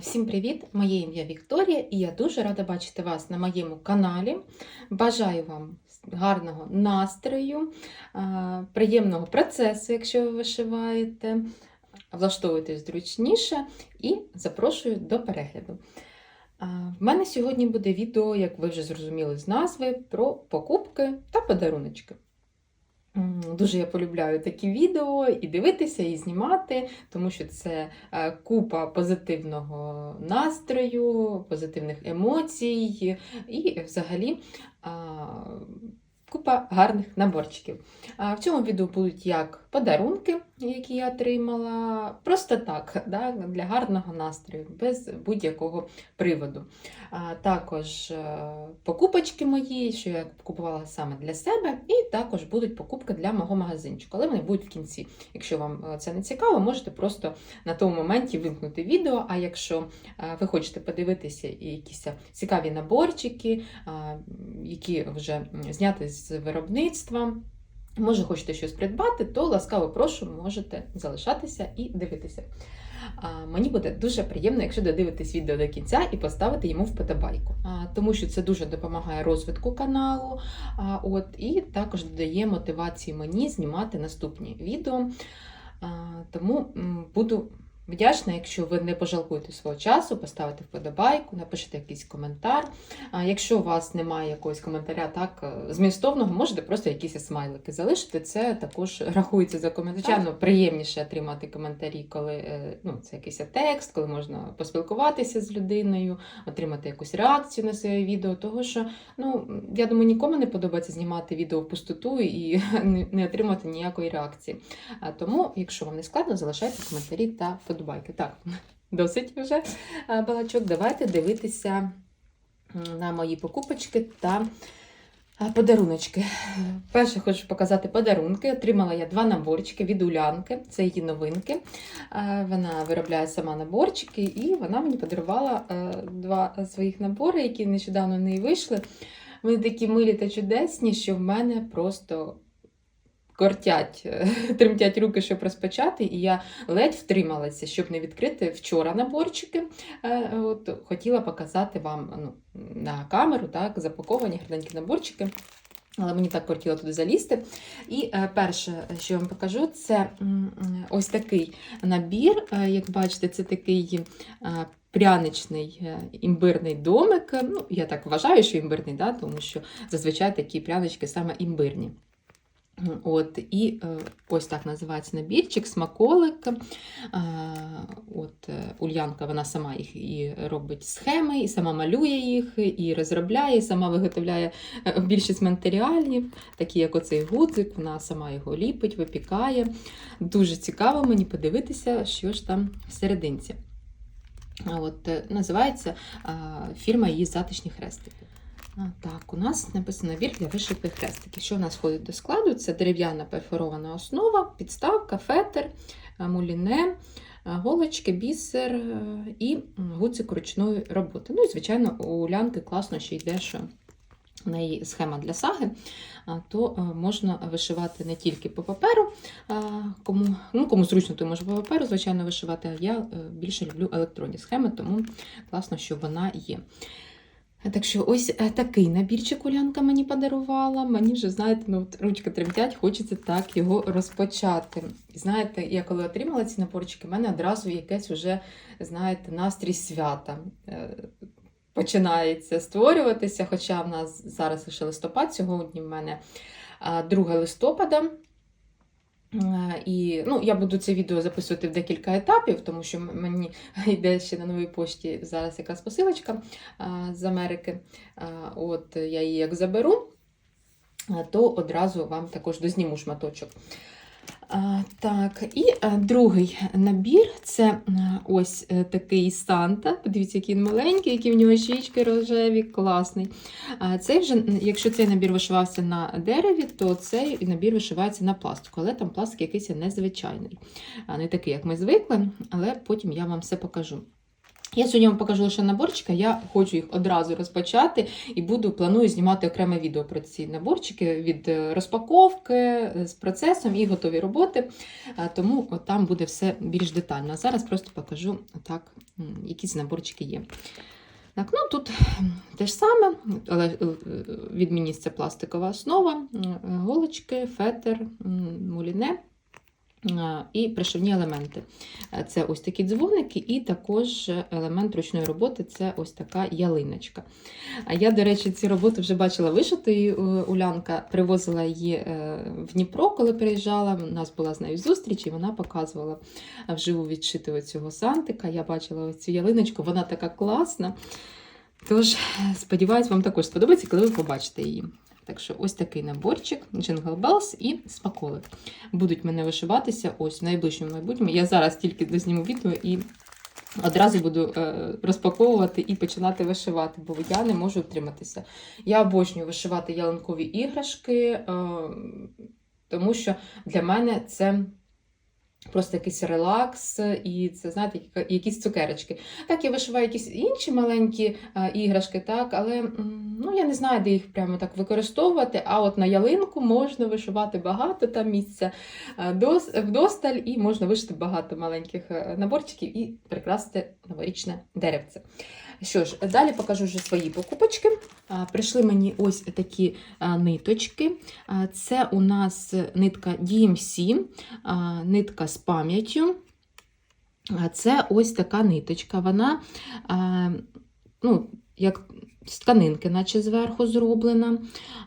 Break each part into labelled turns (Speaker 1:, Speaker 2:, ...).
Speaker 1: Всім привіт! Моє ім'я Вікторія і я дуже рада бачити вас на моєму каналі. Бажаю вам гарного настрою, е, приємного процесу, якщо ви вишиваєте. Влаштовуйтесь зручніше і запрошую до перегляду. Е, В мене сьогодні буде відео, як ви вже зрозуміли з назви, про покупки та подаруночки. Дуже я полюбляю такі відео і дивитися, і знімати, тому що це е, купа позитивного настрою, позитивних емоцій і взагалі купа гарних наборчиків. А В цьому відео будуть як подарунки, які я отримала, просто так, да, для гарного настрою, без будь-якого приводу. А Також е, покупочки мої, що я купувала саме для себе, і також будуть покупки для мого магазинчику, але вони будуть в кінці. Якщо вам е, це не цікаво, можете просто на тому моменті вимкнути відео. А якщо е, ви хочете подивитися якісь цікаві наборчики, які вже м, зняті з виробництва. Може, хочете щось придбати, то ласкаво прошу, можете залишатися і дивитися. А, Мені буде дуже приємно, якщо додивитесь відео до кінця і поставити йому вподобайку, А, тому що це дуже допомагає розвитку каналу. А, От, і також додає мотивації мені знімати наступні відео. А, Тому буду вдячна, якщо ви не пожалкуєте свого часу, поставите вподобайку, напишете якийсь коментар. А якщо у вас немає якогось коментаря так е, змістовного, можете просто якісь смайлики залишити. Це також рахується за коментар. Звичайно, приємніше отримати коментарі, коли е, ну, це якийсь текст, коли можна поспілкуватися з людиною, отримати якусь реакцію на своє відео. Того що, ну, я думаю, нікому не подобається знімати відео в пустоту і не- отримати ніякої реакції. А Тому, якщо вам не складно, залишайте коментарі та вподобайки. Так, досить вже е, балачок. Давайте дивитися на мої покупочки та е, подаруночки. Перше хочу показати подарунки. Отримала я два наборчики від Улянки, це її новинки. Е, Вона виробляє сама наборчики, і вона мені подарувала два своїх набори, які нещодавно в неї вийшли. Вони такі милі та чудесні, що в мене просто кортять, е, тремтять руки, щоб розпочати, і я ледь втрималася, щоб не відкрити вчора наборчики. Е, От, хотіла показати вам ну, на камеру так, запаковані гарненькі наборчики. Але мені так хотіло туди залізти. І е, перше, що я вам покажу, це ось такий набір. Як бачите, це такий пряничний імбирний домик. Ну, я так вважаю, що імбирний, да, тому що зазвичай такі прянички саме імбирні. От, І е, ось так називається набірчик, смаколик. Е, От, е, Ульянка вона сама їх і робить схеми, і сама малює їх, і розробляє, і сама виготовляє е, більшість матеріалів, такі як оцей гудзик, вона сама його ліпить, випікає. Дуже цікаво мені подивитися, що ж там всерединці. От, е, називається а, фірма її затишні хрестики. Так, у нас написано набір для вишивки хрестиків. Що в нас входить до складу? Це дерев'яна перфорована основа, підставка, фетр, е, муліне, е, голочки, бісер е, і м, гудзик ручної роботи. Ну і, звичайно, у лянки класно ще йде, що в неї схема для саги, то можна вишивати не тільки по паперу, кому, ну, кому зручно, то може по паперу, звичайно, вишивати, я більше люблю електронні схеми, тому класно, що вона є. Так що ось е, такий набірчик Улянка мені подарувала. Мені вже, знаєте, ну, ручка тремтять, хочеться так його розпочати. Знаєте, я коли отримала ці наборчики, в мене одразу якесь вже, знаєте, настрій свята е, починається створюватися. Хоча в нас зараз лише листопад, сьогодні в мене 2 листопада. Е, І ну, я буду це відео записувати в декілька етапів, тому що мені йде ще на новій пошті зараз якась посилочка з Америки. От я її як заберу, то одразу вам також дозніму шматочок. Так, і другий набір це ось е, такий Санта. Подивіться, який він маленький, які в нього щічки рожеві, класний. Цей вже, якщо цей набір вишивався на дереві, то цей набір вишивається на пластику, але там пластик якийсь незвичайний. Не такий, як ми звикли, але потім я вам все покажу. Я сьогодні вам покажу лише наборчики, я хочу їх одразу розпочати і буду планую знімати окреме відео про ці наборчики від е, розпаковки е, з процесом і готові роботи. Тому там буде все більш детально. А зараз просто покажу так, м, які ці наборчики є. Так, ну тут те ж саме, але е, відмінність це пластикова основа, голочки, фетр, м, муліне і пришивні елементи. Е, Це ось такі дзвоники, і також елемент ручної роботи це ось така ялиночка. Я, до речі, ці роботи вже бачила вишитою. Е, Улянка привозила її е, в Дніпро, коли приїжджала. У нас була з нею зустріч, і вона показувала вживу відшитого цього сантика. Я бачила ось цю ялиночку, вона така класна. Тож, сподіваюсь, вам також сподобається, коли ви побачите її. Так що ось такий наборчик, Jingle Bells і смаколик. Будуть мене вишиватися ось в найближчому майбутньому. Я зараз тільки дозніму відео і одразу буду е, розпаковувати і починати вишивати, бо я не можу втриматися. Я обожнюю вишивати ялинкові іграшки, е, тому що для мене це. Просто якийсь релакс, і це, знаєте, якісь цукерочки. Так, я вишиваю якісь інші маленькі іграшки, так, але ну, я не знаю, де їх прямо так використовувати. А от на ялинку можна вишивати багато там місця дос- вдосталь, і можна вишити багато маленьких е, наборчиків і прикрасити новорічне деревце. Що ж, далі покажу вже свої покупочки. Прийшли мені ось такі ниточки. Це у нас нитка DMC, нитка з пам'яттю. Це ось така ниточка. Вона ну, як з тканинки, наче зверху зроблена.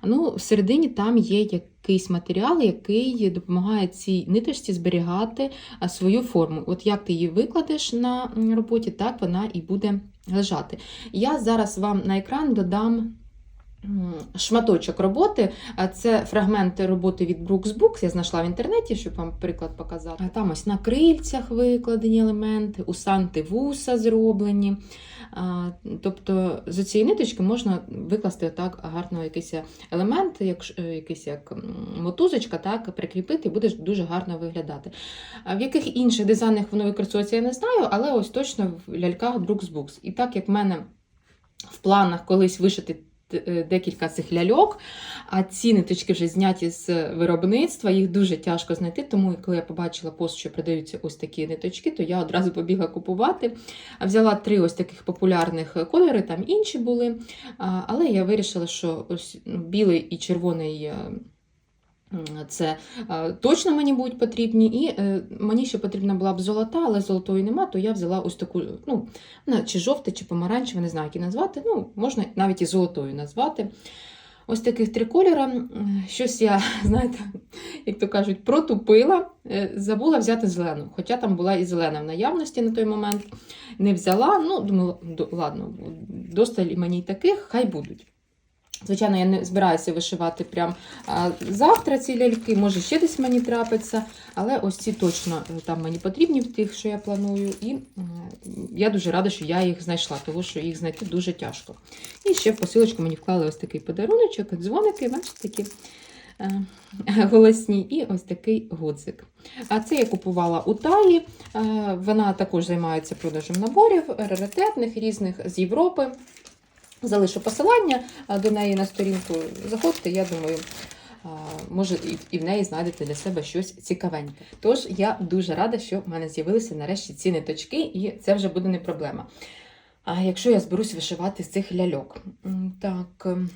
Speaker 1: Ну, всередині там є якийсь матеріал, який допомагає цій ниточці зберігати свою форму. От як ти її викладеш на роботі, так вона і буде лежати. Я зараз вам на екран додам. Шматочок роботи, А це фрагменти роботи від Brooks Books, я знайшла в інтернеті, щоб вам приклад показати. Там ось на крильцях викладені елементи, у Санти вуса зроблені. Тобто з цієї ниточки можна викласти так гарно якийсь елемент, як, е, якийсь як мотузочка, так, прикріпити і буде дуже гарно виглядати. В яких інших дизайнах воно використовується, я не знаю, але ось точно в ляльках Brooks Books. І так як в мене в планах колись вишити декілька цих ляльок, а ці ниточки вже зняті з виробництва, їх дуже тяжко знайти. Тому, коли я побачила пост, що продаються ось такі ниточки, то я одразу побігла купувати. Взяла три ось таких популярних кольори, там інші були. Але я вирішила, що ось ну, білий і червоний. Це точно мені будуть потрібні, і е, мені ще потрібна була б золота, але золотої нема, то я взяла ось таку, ну, чи жовта, чи помаранчева, не знаю, як її назвати. Ну, можна навіть і золотою назвати. Ось таких три кольора. Щось я, знаєте, як то кажуть, протупила, Е, забула взяти зелену. Хоча там була і зелена в наявності на той момент. Не взяла. Ну, думаю, «До- ладно, досталь мені таких, хай будуть. Звичайно, я не збираюся вишивати прям завтра ці ляльки, може ще десь мені трапиться, але ось ці точно е, там мені потрібні в тих, що я планую. І я дуже рада, що я їх знайшла, тому що їх знайти дуже тяжко. І ще в посилочку мені вклали ось такий подаруночок, дзвоники, бачите, такі е, голосні, і ось такий гудзик. А це я купувала у Таї. Е, Вона також займається продажем наборів раритетних різних з Європи. Залишу посилання до неї на сторінку. Заходьте, я думаю, а, може, і, в неї знайдете для себе щось цікавеньке. Тож я дуже рада, що в мене з'явилися нарешті ці ниточки, і це вже буде не проблема. А якщо я зберусь вишивати з цих ляльок. Так, ем,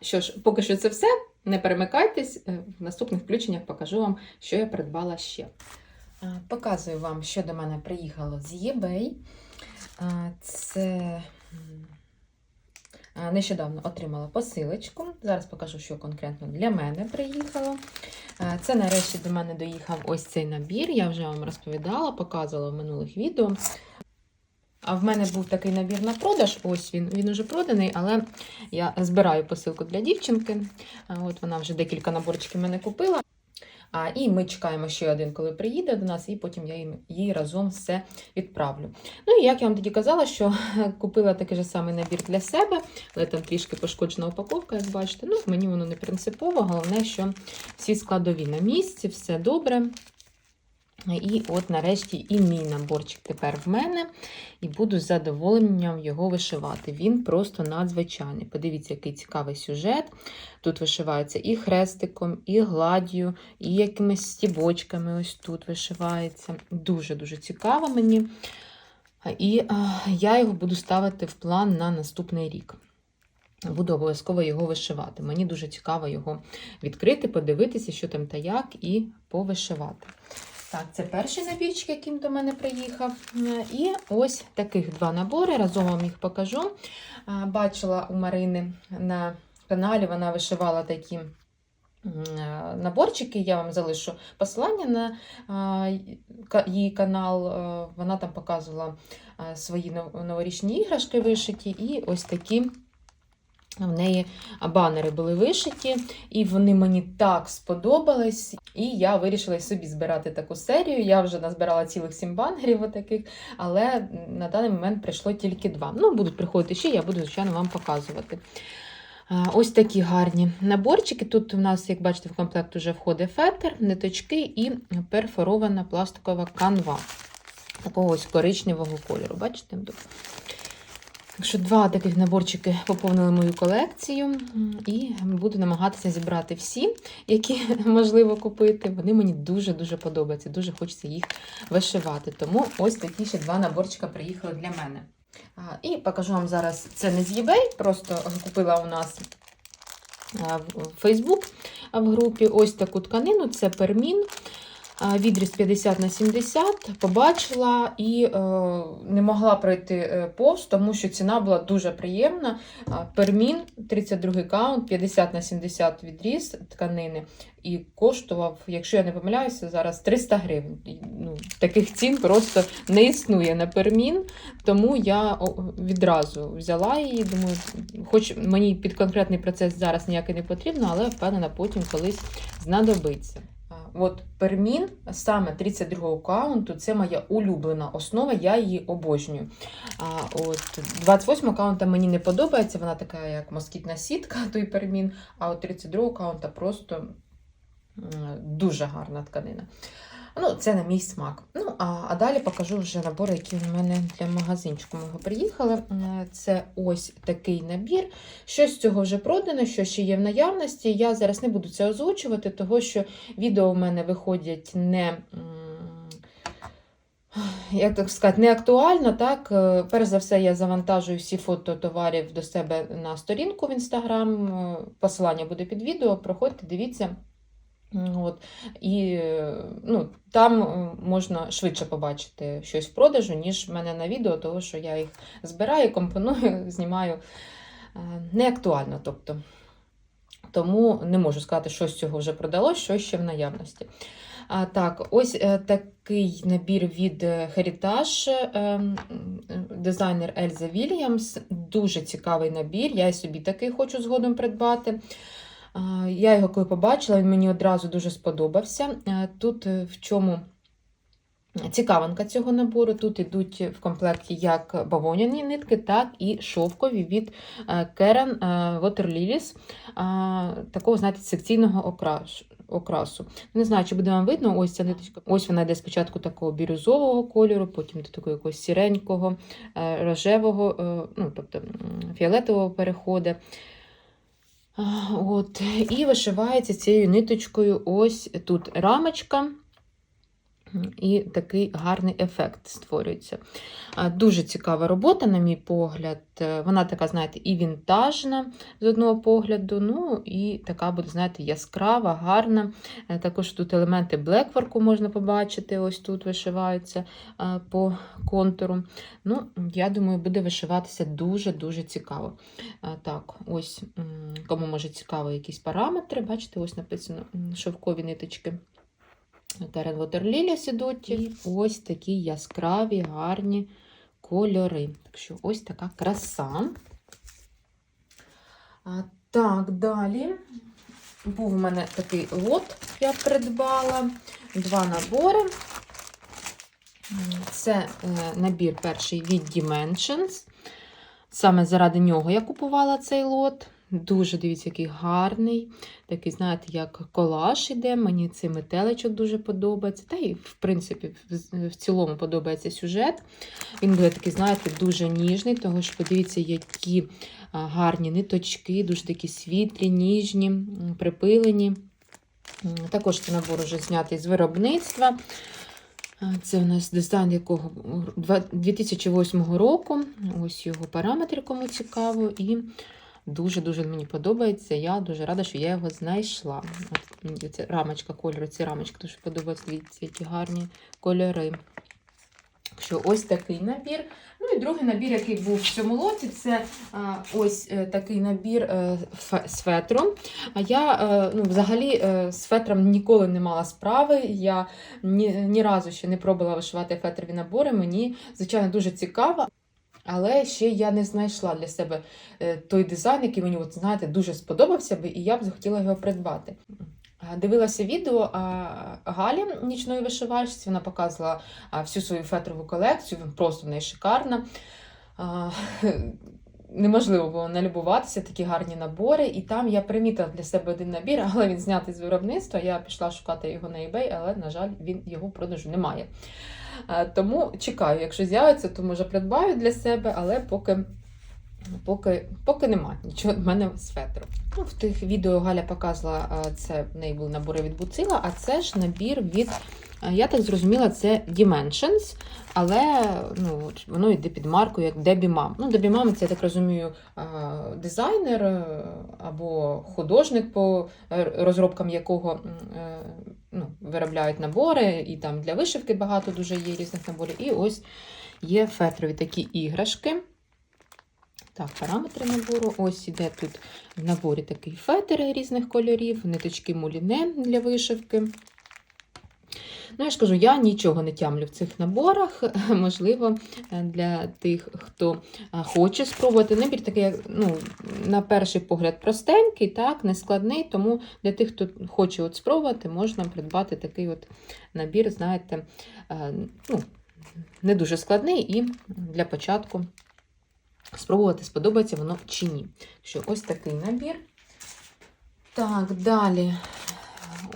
Speaker 1: що ж, поки що це все. Не перемикайтесь, е, в наступних включеннях покажу вам, що я придбала ще. Показую вам, що до мене приїхало з eBay. Це нещодавно отримала посилочку. Зараз покажу, що конкретно для мене приїхало. Це нарешті до мене доїхав ось цей набір. Я вже вам розповідала, показувала в минулих відео. А в мене був такий набір на продаж. Ось він, він уже проданий, але я збираю посилку для дівчинки. От вона вже декілька наборчиків мене купила. А, і ми чекаємо ще один, коли приїде до нас, і потім я їй разом все відправлю. Ну і як я вам тоді казала, що купила такий же самий набір для себе, але там трішки пошкоджена упаковка, як бачите. Ну, мені воно не принципово. Головне, що всі складові на місці, все добре. І от нарешті і мій наборчик тепер в мене, і буду з задоволенням його вишивати. Він просто надзвичайний. Подивіться, який цікавий сюжет. Тут вишивається і хрестиком, і гладдю, і якимись стібочками. Ось тут вишивається. Дуже-дуже цікаво мені. І а, я його буду ставити в план на наступний рік. Буду обов'язково його вишивати. Мені дуже цікаво його відкрити, подивитися, що там та як, і повишивати. Так, це перший набірчик, яким до мене приїхав. І ось таких два набори. Разом вам їх покажу. Бачила у Марини на каналі, вона вишивала такі наборчики. Я вам залишу посилання на її канал. Вона там показувала свої новорічні іграшки вишиті. І ось такі. В неї банери були вишиті, і вони мені так сподобались. І я вирішила собі збирати таку серію. Я вже назбирала цілих сім банерів отаких, але на даний момент прийшло тільки два. Ну, будуть приходити ще, я буду, звичайно, вам показувати. Ось такі гарні наборчики. Тут у нас, як бачите, в комплект вже входить фетр, ниточки і перфорована пластикова канва такого ось коричневого кольору. Бачите? Так що два таких наборчики поповнили мою колекцію, і буду намагатися зібрати всі, які можливо купити. Вони мені дуже-дуже подобаються, дуже хочеться їх вишивати. Тому ось такі ще два наборчика приїхали для мене. І покажу вам зараз, це не з eBay, просто купила у нас в Facebook в групі ось таку тканину, це пермін. Відріз 50 на 70 побачила і е, не могла пройти е, повз, тому що ціна була дуже приємна. Пермін 32 каунт, 50 на 70 відріз тканини, і коштував, якщо я не помиляюся, зараз 300 гривень. Ну, таких цін просто не існує на пермін, тому я відразу взяла її. Думаю, хоч мені під конкретний процес зараз ніякий не потрібно, але впевнена, потім колись знадобиться. От пермін саме 32-го каунту це моя улюблена основа, я її обожнюю. А от 28 каунта мені не подобається, вона така, як москітна сітка, той пермін, а от 32 каунта просто дуже гарна тканина. Ну, це на мій смак. Ну, а, а далі покажу вже набори, які в мене для магазинчику мого приїхали. Це ось такий набір. Щось з цього вже продано, що ще є в наявності. Я зараз не буду це озвучувати, того що відео в мене виходять не. Як так сказати, не актуально, так? Е, Перш за все, я завантажую всі фото товарів до себе на сторінку в інстаграм. Е, Посилання буде під відео. Проходьте, дивіться. От. І ну, там е, можна швидше побачити щось в продажу, ніж в мене на відео, тому що я їх збираю, компоную, знімаю е, не актуально. Тобто. Тому не можу сказати, що з цього вже продалось, що ще в наявності. А, так, ось е, такий набір від Heritage, дизайнер Ельза Вільямс. Дуже цікавий набір. Я і собі такий хочу згодом придбати. Я його коли побачила, він мені одразу дуже сподобався. Тут е, в чому цікавинка цього набору. Тут йдуть в комплекті як бавовняні нитки, так і шовкові від е, Water такого, знаєте, секційного окраш- окрасу. Не знаю, чи буде вам видно, ось ця ниточка. Ось вона йде спочатку такого бірюзового кольору, потім до такого якогось сіренького, е, рожевого, е, ну, тобто фіолетового переходу. От, і вишивається цією ниточкою ось тут рамочка. І такий гарний ефект створюється. Дуже цікава робота, на мій погляд. Е, Вона така, знаєте, і вінтажна з одного погляду, ну і така буде, знаєте, яскрава, гарна. Е, Також тут елементи блекворку можна побачити, ось тут вишиваються е, по контуру. Ну, я думаю, буде вишиватися дуже-дуже цікаво. Так, ось кому може цікаво якісь параметри, бачите, ось написано шовкові ниточки. Water Lilies ідуть. І ось такі яскраві, гарні кольори. Так що ось така краса. А, так, далі. Був у мене такий лот, я придбала. Два набори. Це е, набір перший від Dimensions. Саме заради нього я купувала цей лот. Дуже дивіться, який гарний. Такий, знаєте, як колаж іде. Мені цей метеличок дуже подобається. Та й, в принципі, в, цілому подобається сюжет. Він буде такий, знаєте, дуже ніжний, тому що подивіться, які гарні ниточки, дуже такі світлі, ніжні, припилені. Також це набор вже знятий з виробництва. Це у нас дизайн якого 2008 року. Ось його параметри, кому цікаво. І дуже-дуже мені подобається. Я дуже рада, що я його знайшла. Ця рамочка кольору, ці рамочки дуже подобаються. Які гарні кольори. Що ось такий набір. Ну і другий набір, який був в цьому лоті, це а, ось е, такий набір е, з фетром. А я е, ну, взагалі е, з фетром ніколи не мала справи. Я ні, ні разу ще не пробувала вишивати фетрові набори. Мені, звичайно, дуже цікаво. Але ще я не знайшла для себе е, той дизайн, який мені, от, знаєте, дуже сподобався би, і я б захотіла його придбати. Дивилася відео Галі нічної вишивальщиці. Вона показувала всю свою фетрову колекцію, просто в неї шикарна. Неможливо було налюбуватися, такі гарні набори. І там я примітила для себе один набір, але він знятий з виробництва. Я пішла шукати його на eBay, але, на жаль, він його в продажу немає. Тому чекаю, якщо з'явиться, то може придбаю для себе, але поки, поки, поки нема нічого в мене з фетру. Ну, в тих відео Галя показувала, це в неї були набори від Буцила, а це ж набір від, я так зрозуміла, це Dimensions, але ну, воно йде під маркою як Debbie Mom. Ну, Debbie Mom, це я так розумію, дизайнер е, або художник, по е, розробкам якого е, ну, виробляють набори, і там для вишивки багато дуже є різних наборів. І ось є фетрові такі іграшки. Так, параметри набору. Ось іде тут в наборі такий фетр різних кольорів, ниточки муліне для вишивки. Ну, я ж кажу, я нічого не тямлю в цих наборах. Можливо, для тих, хто хоче спробувати. Набір такий, ну, на перший погляд, простенький, так, нескладний, тому для тих, хто хоче от спробувати, можна придбати такий от набір, знаєте, ну, не дуже складний і для початку спробувати, сподобається воно чи ні. Що ось такий набір. Так, далі.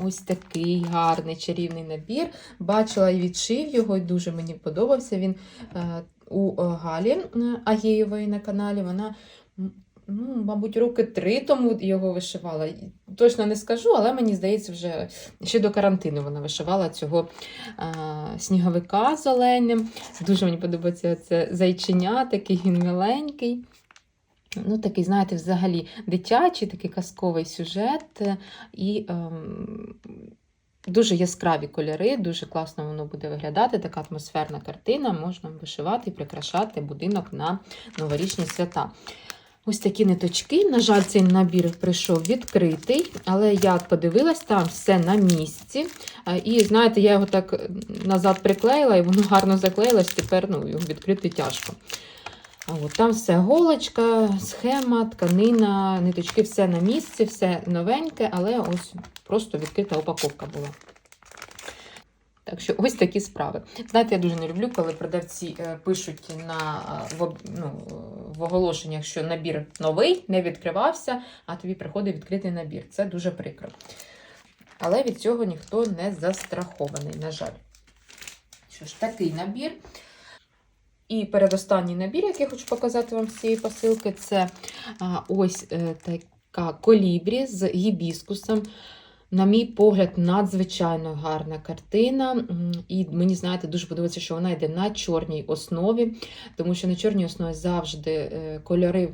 Speaker 1: Ось такий гарний чарівний набір. Бачила і відшив його, і дуже мені подобався. Він е, у е, Галі е, Агієвої на каналі. Вона, ну, мабуть, роки три тому його вишивала. Точно не скажу, але мені здається, вже ще до карантину вона вишивала цього сніговика з. Дуже мені подобається це зайчиня, такий він миленький. Ну, такий, знаєте, взагалі дитячий, такий казковий сюжет. І ем, дуже яскраві кольори, дуже класно воно буде виглядати. Така атмосферна картина, можна вишивати і прикрашати будинок на новорічні свята. Ось такі ниточки. На жаль, цей набір прийшов відкритий, але я подивилась, там все на місці. Е, І знаєте, я його так назад приклеїла, і воно гарно заклеїлось. Тепер ну, його відкрити тяжко. От, там все голочка, схема, тканина, ниточки, все на місці, все новеньке, але ось просто відкрита упаковка була. Так що ось такі справи. Знаєте, я дуже не люблю, коли продавці е, пишуть на, е, в, ну, в оголошеннях, що набір новий, не відкривався, а тобі приходить відкритий набір. Це дуже прикро. Але від цього ніхто не застрахований, на жаль. Що ж, такий набір. І передостанній набір, який я хочу показати вам з цієї посилки, це ось е, така колібрі з гібіскусом. На мій погляд, надзвичайно гарна картина. І мені, знаєте, дуже подобається, що вона йде на чорній основі, тому що на чорній основі завжди е, кольори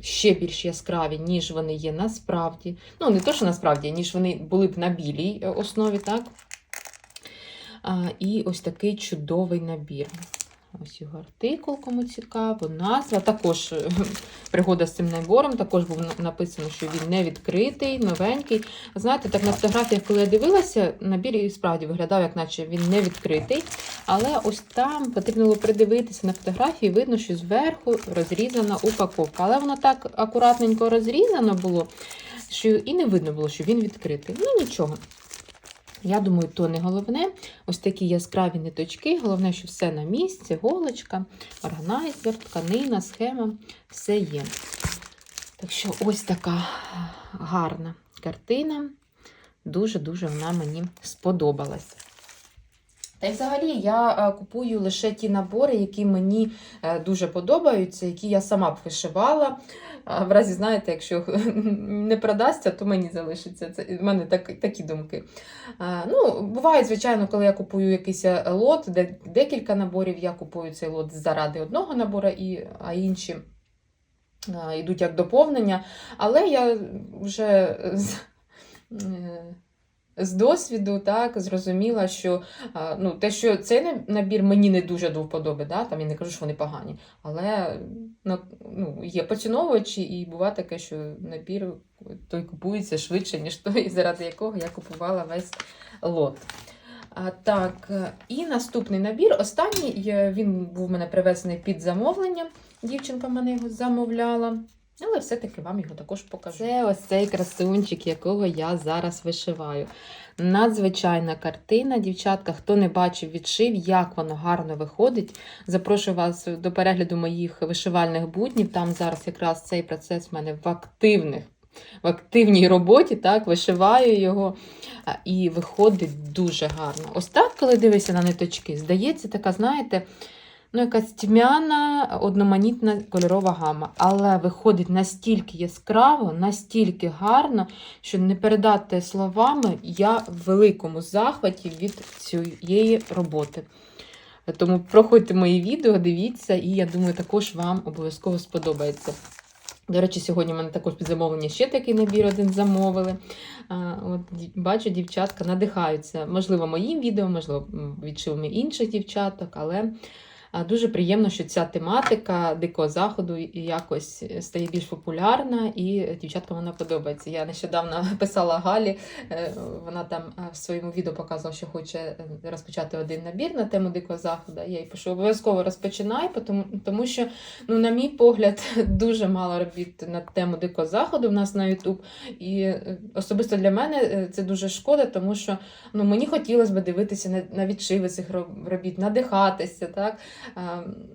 Speaker 1: ще більш яскраві, ніж вони є насправді. Ну, не то, що насправді, ніж вони були б на білій е, основі, так? А, І ось такий чудовий набір. Ось його артикул, кому цікаво, назва. Також е, пригода з цим набором, також був написано, що він не відкритий, новенький. Знаєте, так на фотографіях, коли я дивилася, набір і справді виглядав, як наче він не відкритий. Але ось там потрібно було придивитися на фотографії, видно, що зверху розрізана упаковка. Але воно так акуратненько розрізано було, що і не видно було, що він відкритий. Ну нічого. Я думаю, то не головне. Ось такі яскраві ниточки. Головне, що все на місці, голочка, органайзер, тканина, схема, все є. Так що ось така гарна картина. Дуже-дуже вона мені сподобалась. Та й взагалі я е, купую лише ті набори, які мені е, дуже подобаються, які я сама б вишивала. В разі, знаєте, якщо не продасться, то мені залишиться. Це в мене так, такі думки. А, ну, буває, звичайно, коли я купую якийсь е, лот, де декілька наборів, я купую цей лот заради одного набору, і, а інші йдуть як доповнення. Але я вже з, досвіду так, зрозуміла, що ну, те, що цей набір мені не дуже до вподоби, да? там я не кажу, що вони погані. Але ну, є поціновувачі, і буває таке, що набір той купується швидше, ніж той, заради якого я купувала весь лот. А, так, і наступний набір. Останній він був у мене привезений під замовлення. Дівчинка мене його замовляла. Але все-таки вам його також покажу. Це ось цей красунчик, якого я зараз вишиваю. Надзвичайна картина, дівчатка. Хто не бачив відшив, як воно гарно виходить. Запрошую вас до перегляду моїх вишивальних буднів. Там зараз якраз цей процес в мене в активних. В активній роботі, так, вишиваю його і виходить дуже гарно. Ось так, коли дивишся на ниточки, здається, така, знаєте, ну, якась тьмяна, одноманітна кольорова гама. Але виходить настільки яскраво, настільки гарно, що не передати словами, я в великому захваті від цієї роботи. Тому проходьте мої відео, дивіться, і я думаю, також вам обов'язково сподобається. До речі, сьогодні в мене також під замовлення ще такий набір один замовили. От, бачу, дівчатка надихаються, можливо, моїм відео, можливо, відшивами інших дівчаток, але дуже приємно, що ця тематика дикого заходу якось стає більш популярна, і дівчаткам вона подобається. Я нещодавно писала Галі, е, вона там е, в своєму відео показувала, що хоче е, розпочати один набір на тему дикого заходу. Я їй пишу, обов'язково розпочинай, тому, що, ну, на мій погляд, дуже мало робіт на тему дикого заходу в нас на YouTube. І е, особисто для мене е, це дуже шкода, тому що ну, мені хотілося б дивитися на відшиви цих робіт, надихатися. Так?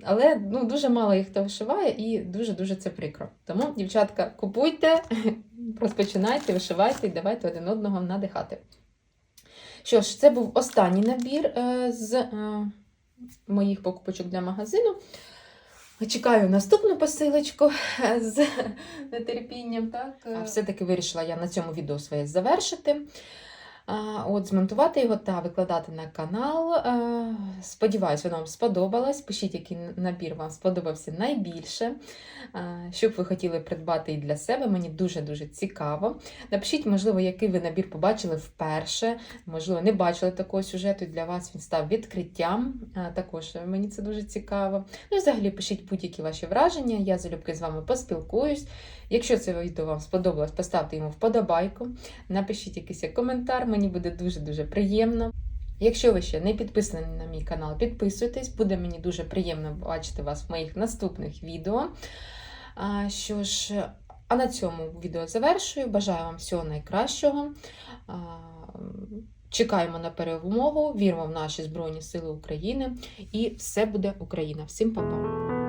Speaker 1: Але ну, дуже мало їх хто вишиває, і дуже-дуже це прикро. Тому, дівчатка, купуйте, розпочинайте, вишивайте і давайте один одного надихати. Що ж, це був останній набір е, з е, моїх покупочок для магазину. Чекаю наступну посилочку е, з нетерпінням. Так? А все-таки вирішила я на цьому відео своє завершити. От, змонтувати його та викладати на канал. Сподіваюсь, воно вам сподобалось. Пишіть, який набір вам сподобався найбільше. Що б ви хотіли придбати і для себе. Мені дуже-дуже цікаво. Напишіть, можливо, який ви набір побачили вперше. Можливо, не бачили такого сюжету, для вас він став відкриттям. Також мені це дуже цікаво. Ну взагалі пишіть будь-які ваші враження. Я залюбки з вами поспілкуюсь. Якщо це відео вам сподобалось, поставте йому вподобайку. Напишіть якийсь коментар, мені буде дуже-дуже приємно. Якщо ви ще не підписані на мій канал, підписуйтесь, буде мені дуже приємно бачити вас в моїх наступних відео. А, що ж, а на цьому відео завершую. Бажаю вам всього найкращого. А, Чекаємо на перемогу, віримо в наші Збройні Сили України, і все буде Україна. Всім па-па!